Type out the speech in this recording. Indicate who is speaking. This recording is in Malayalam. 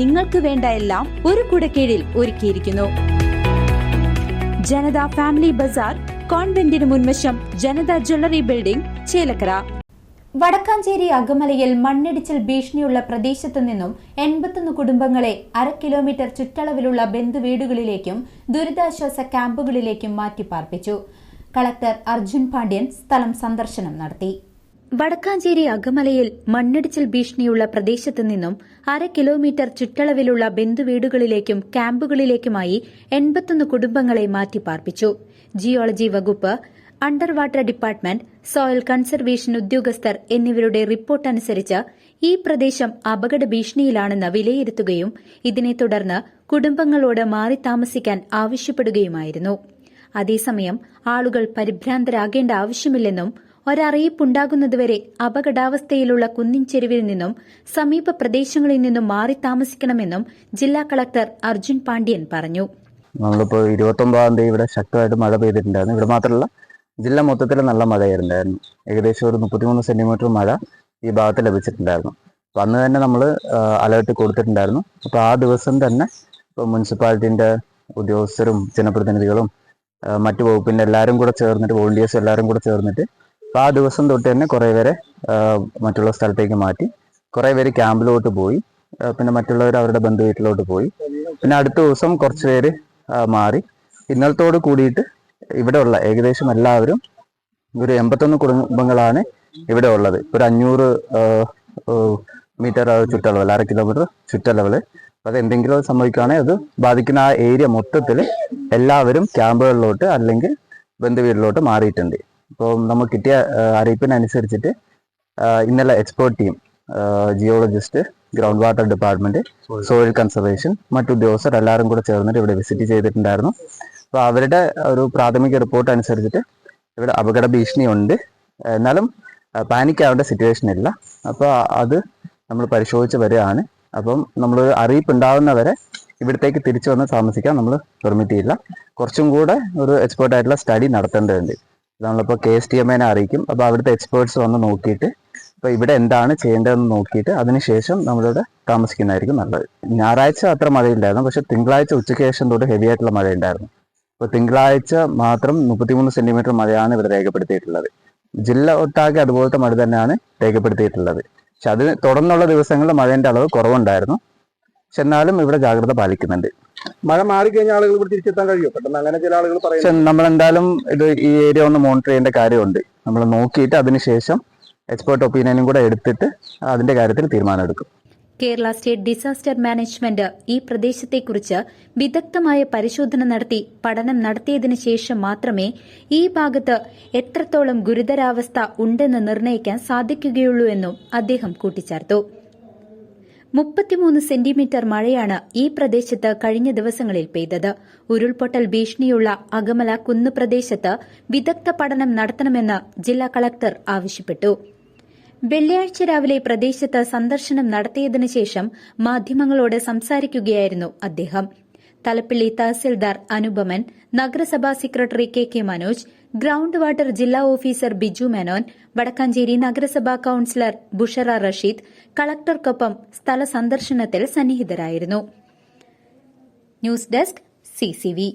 Speaker 1: നിങ്ങൾക്ക് വേണ്ട എല്ലാം ഒരു കുടക്കീഴിൽ ഒരുക്കിയിരിക്കുന്നു ജനത ഫാമിലി ബസാർ കോൺവെന്റിന് മുൻവശം ജനത ജ്വല്ലറി ബിൽഡിംഗ് ചേലക്കര
Speaker 2: വടക്കാഞ്ചേരി അകമലയിൽ മണ്ണിടിച്ചിൽ ഭീഷണിയുള്ള പ്രദേശത്തു നിന്നും എൺപത്തൊന്ന് കുടുംബങ്ങളെ അര കിലോമീറ്റർ ചുറ്റളവിലുള്ള ബന്ധുവീടുകളിലേക്കും ദുരിതാശ്വാസ ക്യാമ്പുകളിലേക്കും മാറ്റിപ്പാർപ്പിച്ചു കളക്ടർ അർജുൻ പാണ്ഡ്യൻ സ്ഥലം സന്ദർശനം നടത്തി വടക്കാഞ്ചേരി അകമലയിൽ മണ്ണിടിച്ചിൽ ഭീഷണിയുള്ള പ്രദേശത്തു നിന്നും അര കിലോമീറ്റർ ചുറ്റളവിലുള്ള ബന്ധുവീടുകളിലേക്കും ക്യാമ്പുകളിലേക്കുമായി എൺപത്തൊന്ന് കുടുംബങ്ങളെ മാറ്റിപ്പാർപ്പിച്ചു ജിയോളജി വകുപ്പ് under water department soil conservation ഉദ്യോഗസ്ഥർ എന്നിവരുടെ റിപ്പോർട്ട് അനുസരിച്ച് ഈ പ്രദേശം അപകട ഭീഷണിയിലാണെന്ന് വിലയിരുത്തുകയും ഇതിനെ തുടർന്ന് കുടുംബങ്ങളോട് മാറി താമസിക്കാൻ ആവശ്യപ്പെടുകയുമായിരുന്നു അതേസമയം ആളുകൾ പരിഭ്രാന്തരാകേണ്ട ആവശ്യമില്ലെന്നും ഒരറിയിപ്പുണ്ടാകുന്നതുവരെ അപകടാവസ്ഥയിലുള്ള കുന്നിൻ ചെരുവിൽ നിന്നും സമീപ പ്രദേശങ്ങളിൽ നിന്നും മാറി താമസിക്കണമെന്നും ജില്ലാ കളക്ടർ അർജുൻ പാണ്ഡ്യൻ പറഞ്ഞു
Speaker 3: നമ്മളിപ്പോൾ ഇരുപത്തൊമ്പതാം തീയതി ഇവിടെ ശക്തമായിട്ട് മഴ പെയ്തിട്ടുണ്ടായിരുന്നു ഇവിടെ മാത്രമല്ല ജില്ല മൊത്തത്തിൽ നല്ല മഴയായിരുന്നായിരുന്നു ഏകദേശം ഒരു മുപ്പത്തിമൂന്ന് സെന്റിമീറ്റർ മഴ ഈ ഭാഗത്ത് ലഭിച്ചിട്ടുണ്ടായിരുന്നു അന്ന് തന്നെ നമ്മൾ അലേർട്ട് കൊടുത്തിട്ടുണ്ടായിരുന്നു അപ്പോൾ ആ ദിവസം തന്നെ ഇപ്പോൾ മുനിസിപ്പാലിറ്റിൻ്റെ ഉദ്യോഗസ്ഥരും ജനപ്രതിനിധികളും മറ്റു വകുപ്പിൻ്റെ എല്ലാവരും കൂടെ ചേർന്നിട്ട് വോളണ്ടിയേഴ്സ് എല്ലാവരും കൂടെ ചേർന്നിട്ട് അപ്പോൾ ആ ദിവസം തൊട്ട് തന്നെ കുറേ പേരെ മറ്റുള്ള സ്ഥലത്തേക്ക് മാറ്റി കുറേ പേര് ക്യാമ്പിലോട്ട് പോയി പിന്നെ മറ്റുള്ളവർ അവരുടെ ബന്ധു വീട്ടിലോട്ട് പോയി പിന്നെ അടുത്ത ദിവസം കുറച്ച് പേര് മാറി ഇന്നലത്തോട് കൂടിയിട്ട് ഇവിടെ ഉള്ള ഏകദേശം എല്ലാവരും ഒരു എൺപത്തൊന്ന് കുടുംബങ്ങളാണ് ഇവിടെ ഉള്ളത് ഒരു അഞ്ഞൂറ് മീറ്റർ ചുറ്റളവ് അര കിലോമീറ്റർ ചുറ്റളവിൽ അത് എന്തെങ്കിലും സംഭവിക്കുകയാണെങ്കിൽ അത് ബാധിക്കുന്ന ആ ഏരിയ മൊത്തത്തിൽ എല്ലാവരും ക്യാമ്പുകളിലോട്ട് അല്ലെങ്കിൽ ബന്ധുവീടിലോട്ട് മാറിയിട്ടുണ്ട് അപ്പം നമ്മൾ കിട്ടിയ അറിയിപ്പിനനുസരിച്ചിട്ട് ഇന്നലെ expert team geologist ground water department soil conservation മറ്റുദ്യോഗസ്ഥർ എല്ലാവരും കൂടെ ചേർന്നിട്ട് ഇവിടെ വിസിറ്റ് ചെയ്തിട്ടുണ്ടായിരുന്നു അപ്പോൾ അവരുടെ ഒരു പ്രാഥമിക റിപ്പോർട്ട് അനുസരിച്ചിട്ട് ഇവിടെ അപകട ഭീഷണിയുണ്ട് എന്നാലും പാനിക് ആവേണ്ട സിറ്റുവേഷൻ ഇല്ല അപ്പോൾ അത് നമ്മൾ പരിശോധിച്ച് വരികയാണ് അപ്പം നമ്മൾ അറിയിപ്പ് ഉണ്ടാവുന്നവരെ ഇവിടത്തേക്ക് തിരിച്ചു വന്ന് താമസിക്കാൻ നമ്മൾ പെർമിറ്റ് ചെയ്യില്ല കുറച്ചും കൂടെ ഒരു എക്സ്പേർട്ടായിട്ടുള്ള സ്റ്റഡി നടത്തേണ്ടതുണ്ട് നമ്മളിപ്പോൾ കെ എസ് ടി എം എനെ അറിയിക്കും അപ്പോൾ അവിടുത്തെ എക്സ്പേർട്സ് വന്ന് നോക്കിയിട്ട് അപ്പോൾ ഇവിടെ എന്താണ് ചെയ്യേണ്ടതെന്ന് നോക്കിയിട്ട് അതിനുശേഷം നമ്മളിവിടെ താമസിക്കുന്നതായിരിക്കും നല്ലത് ഞായറാഴ്ച അത്ര മഴയില്ലായിരുന്നു പക്ഷേ തിങ്കളാഴ്ച ഉച്ചയ്ക്ക് ശേഷം തൊട്ട് ഹെവി ആയിട്ടുള്ള ഉണ്ടായിരുന്നു അപ്പോൾ തിങ്കളാഴ്ച മാത്രം മുപ്പത്തിമൂന്ന് സെൻറ്റിമീറ്റർ മഴയാണ് ഇവിടെ രേഖപ്പെടുത്തിയിട്ടുള്ളത് ജില്ല ഒട്ടാകെ അതുപോലത്തെ മഴ തന്നെയാണ് രേഖപ്പെടുത്തിയിട്ടുള്ളത് പക്ഷെ അതിന് തുടർന്നുള്ള ദിവസങ്ങളിൽ മഴേൻ്റെ അളവ് കുറവുണ്ടായിരുന്നു പക്ഷെ എന്നാലും ഇവിടെ ജാഗ്രത പാലിക്കുന്നുണ്ട്
Speaker 4: മഴ മാറിക്കഴിഞ്ഞാൽ ആളുകൾ ഇവിടെ തിരിച്ചെത്താൻ കഴിയും പെട്ടെന്ന് അങ്ങനെ
Speaker 3: ചില ആളുകൾ പറയും നമ്മൾ എന്തായാലും ഇത് ഈ ഏരിയ ഒന്ന് മോണിറ്റർ ചെയ്യേണ്ട കാര്യമുണ്ട് നമ്മൾ നോക്കിയിട്ട് അതിനുശേഷം എക്സ്പേർട്ട് ഒപ്പീനിയനും കൂടെ എടുത്തിട്ട് അതിന്റെ കാര്യത്തിൽ തീരുമാനമെടുക്കും
Speaker 2: കേരള സ്റ്റേറ്റ് ഡിസാസ്റ്റർ മാനേജ്മെന്റ് ഈ പ്രദേശത്തെക്കുറിച്ച് വിദഗ്ധമായ പരിശോധന നടത്തി പഠനം നടത്തിയതിനു ശേഷം മാത്രമേ ഈ ഭാഗത്ത് എത്രത്തോളം ഗുരുതരാവസ്ഥ ഉണ്ടെന്ന് നിർണ്ണയിക്കാൻ സാധിക്കുകയുള്ളൂ എന്നും അദ്ദേഹം കൂട്ടിച്ചേർത്തു മുപ്പത്തിമൂന്ന് സെന്റിമീറ്റർ മഴയാണ് ഈ പ്രദേശത്ത് കഴിഞ്ഞ ദിവസങ്ങളിൽ പെയ്തത് ഉരുൾപൊട്ടൽ ഭീഷണിയുള്ള അകമല കുന്ന് പ്രദേശത്ത് വിദഗ്ധ പഠനം നടത്തണമെന്ന് ജില്ലാ കളക്ടർ ആവശ്യപ്പെട്ടു വെള്ളിയാഴ്ച രാവിലെ പ്രദേശത്ത് സന്ദർശനം നടത്തിയതിനുശേഷം മാധ്യമങ്ങളോട് സംസാരിക്കുകയായിരുന്നു അദ്ദേഹം തലപ്പിള്ളി തഹസിൽദാർ അനുപമൻ നഗരസഭാ secretary K K Manoj ground water ജില്ലാ ഓഫീസർ ബിജു മേനോൻ വടക്കാഞ്ചേരി നഗരസഭാ കൌൺസിലർ ബുഷറ റഷീദ് കളക്ടർക്കൊപ്പം സ്ഥല സന്ദർശനത്തിൽ സന്നിഹിതരായിരുന്നു ന്യൂസ് ഡെസ്ക് സിസിവി